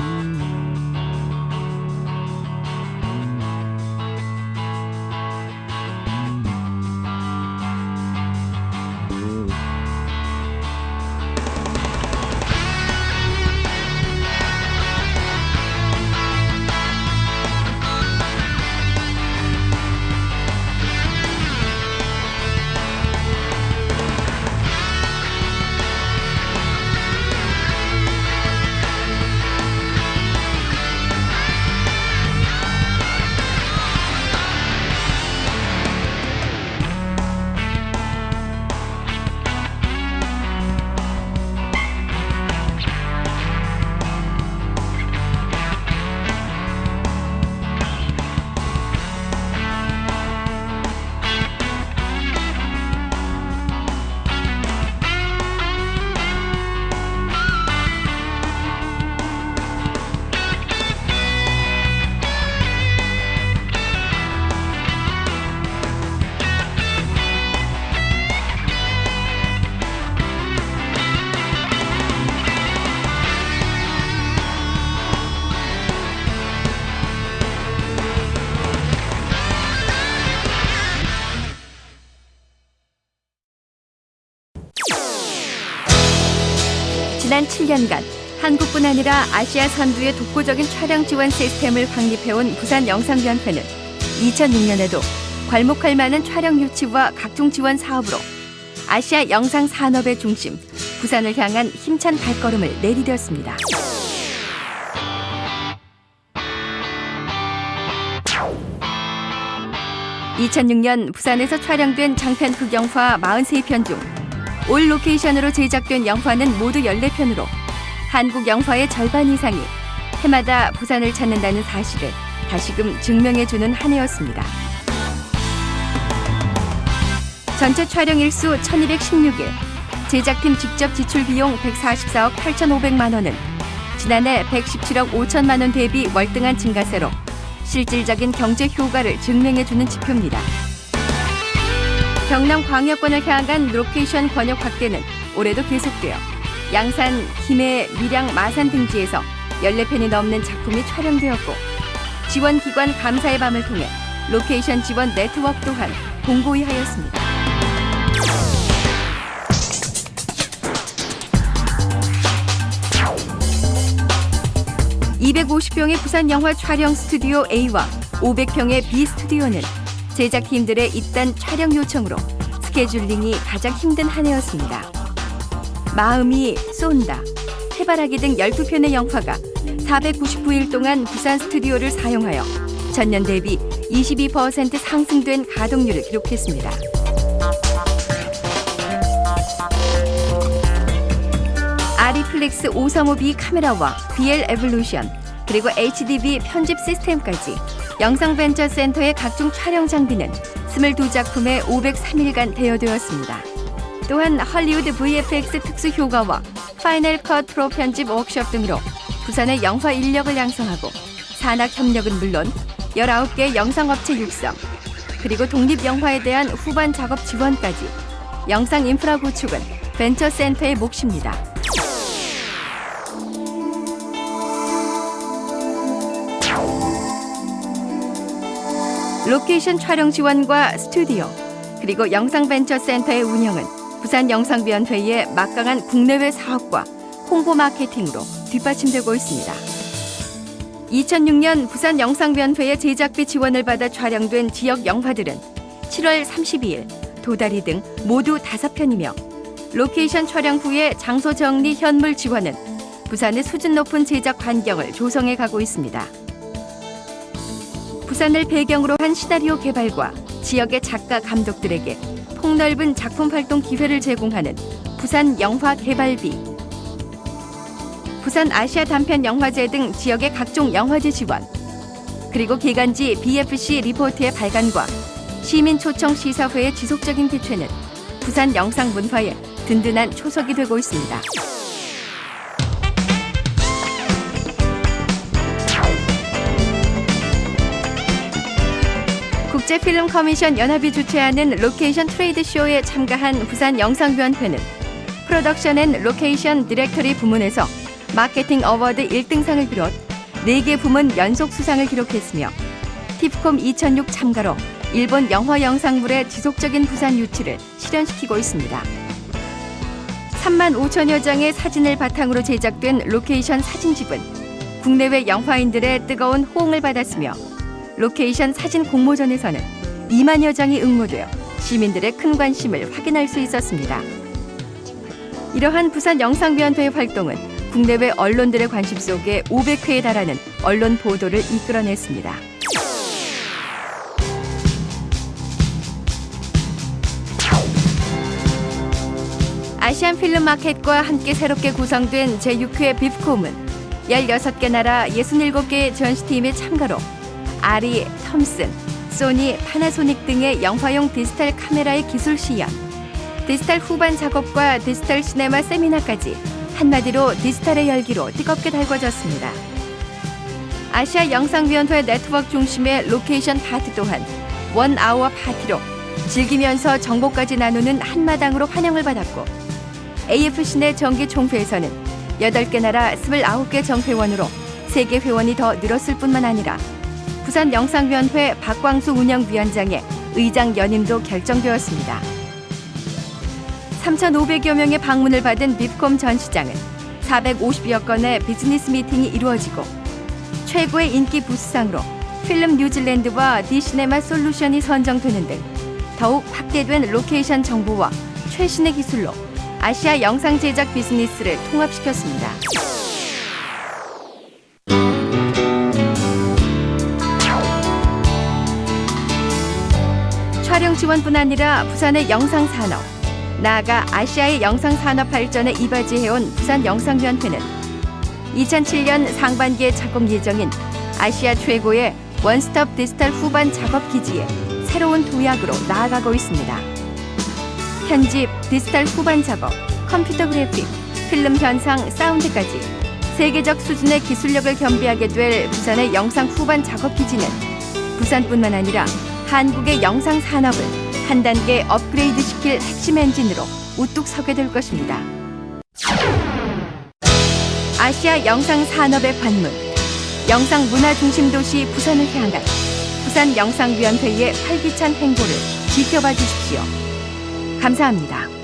Bye. 지난 7년간 한국뿐 아니라 아시아 선두의 독보적인 촬영 지원 시스템을 확립해온 부산 영상변회는 2006년에도 괄목할 만한 촬영 유치와 각종 지원 사업으로 아시아 영상 산업의 중심 부산을 향한 힘찬 발걸음을 내디뎠습니다. (2006년) 부산에서 촬영된 장편 극영화 43편 중 올 로케이션으로 제작된 영화는 모두 14편으로 한국 영화의 절반 이상이 해마다 부산을 찾는다는 사실을 다시금 증명해주는 한 해였습니다. 전체 촬영 일수 1216일, 제작팀 직접 지출 비용 144억 8,500만 원은 지난해 117억 5천만 원 대비 월등한 증가세로 실질적인 경제 효과를 증명해주는 지표입니다. 경남 광역권을 향한 로케이션 권역 확대는 올해도 계속되어 양산, 김해, 밀양, 마산 등지에서 14편이 넘는 작품이 촬영되었고 지원기관 감사의 밤을 통해 로케이션 지원 네트워크 또한 공고히 하였습니다. (250평의) 부산 영화 촬영 스튜디오 A와 (500평의) B 스튜디오는 제작팀들의 잇단 촬영 요청으로 스케줄링이 가장 힘든 한 해였습니다. 마음이 쏜다, 해바라기 등 12편의 영화가 499일 동안 부산 스튜디오를 사용하여 전년 대비 22% 상승된 가동률을 기록했습니다. 아리플렉스 535B 카메라와 BL 에볼루션 그리고 HDB 편집 시스템까지 영상벤처센터의 각종 촬영 장비는 22작품에 503일간 대여되었습니다. 또한 헐리우드 VFX 특수 효과와 파이널 컷 프로 편집 워크숍 등으로 부산의 영화 인력을 양성하고 산학 협력은 물론 19개 영상업체 육성 그리고 독립 영화에 대한 후반 작업 지원까지 영상 인프라 구축은 벤처센터의 몫입니다. 로케이션 촬영 지원과 스튜디오 그리고 영상벤처센터의 운영은 부산 영상위원회의 막강한 국내외 사업과 홍보 마케팅으로 뒷받침되고 있습니다. 2006년 부산 영상위원회의 제작비 지원을 받아 촬영된 지역 영화들은 7월 32일 도다리 등 모두 5편이며 로케이션 촬영 후에 장소 정리 현물 지원은 부산의 수준 높은 제작 환경을 조성해 가고 있습니다. 부산을 배경으로 한 시나리오 개발과 지역의 작가 감독들에게 폭넓은 작품 활동 기회를 제공하는 부산 영화 개발비, 부산 아시아 단편 영화제 등 지역의 각종 영화제 지원, 그리고 기간지 BFC 리포트의 발간과 시민 초청 시사회의 지속적인 개최는 부산 영상 문화의 든든한 초석이 되고 있습니다. 국제필름 커미션 연합이 주최하는 로케이션 트레이드 쇼에 참가한 부산 영상위원회는 프로덕션 앤 로케이션 디렉터리 부문에서 마케팅 어워드 1등상을 비롯 4개 부문 연속 수상을 기록했으며 팁콤 2006 참가로 일본 영화 영상물의 지속적인 부산 유치를 실현시키고 있습니다. 3만 5천여 장의 사진을 바탕으로 제작된 로케이션 사진집은 국내외 영화인들의 뜨거운 호응을 받았으며 로케이션 사진 공모전에서는 2만여 장이 응모되어 시민들의 큰 관심을 확인할 수 있었습니다. 이러한 부산 영상위원회의 활동은 국내외 언론들의 관심 속에 500회에 달하는 언론 보도를 이끌어냈습니다. 아시안 필름 마켓과 함께 새롭게 구성된 제6회 비프콤은 16개 나라 67개의 전시팀의 참가로 아리, 텀슨, 소니, 파나소닉 등의 영화용 디지털 카메라의 기술 시연, 디지털 후반 작업과 디지털 시네마 세미나까지 한마디로 디지털의 열기로 뜨겁게 달궈졌습니다. 아시아 영상위원회 네트워크 중심의 로케이션 파트 또한 원 아워 파티로 즐기면서 정보까지 나누는 한마당으로 환영을 받았고 AFC 내 정기 총회에서는 8개 나라 29개 정회원으로 세계 회원이 더 늘었을 뿐만 아니라 부산 영상위원회 박광수 운영위원장의 의장 연임도 결정되었습니다. 3,500여 명의 방문을 받은 빕콤 전 시장은 450여 건의 비즈니스 미팅이 이루어지고 최고의 인기 부스상으로 필름 뉴질랜드와 디시네마 솔루션이 선정되는 등 더욱 확대된 로케이션 정보와 최신의 기술로 아시아 영상 제작 비즈니스를 통합시켰습니다. 촬영 지원뿐 아니라 부산의 영상 산업, 나아가 아시아의 영상 산업 발전에 이바지해온 부산 영상위원회는 2007년 상반기에 착공 예정인 아시아 최고의 원스톱 디지털 후반 작업 기지에 새로운 도약으로 나아가고 있습니다. 편집, 디지털 후반 작업, 컴퓨터 그래픽, 필름 현상, 사운드까지 세계적 수준의 기술력을 겸비하게 될 부산의 영상 후반 작업 기지는 부산뿐만 아니라 한국의 영상 산업을 한 단계 업그레이드 시킬 핵심 엔진으로 우뚝 서게 될 것입니다. 아시아 영상 산업의 관문, 영상 문화 중심 도시 부산을 향한 부산 영상위원회의 활기찬 행보를 지켜봐 주십시오. 감사합니다.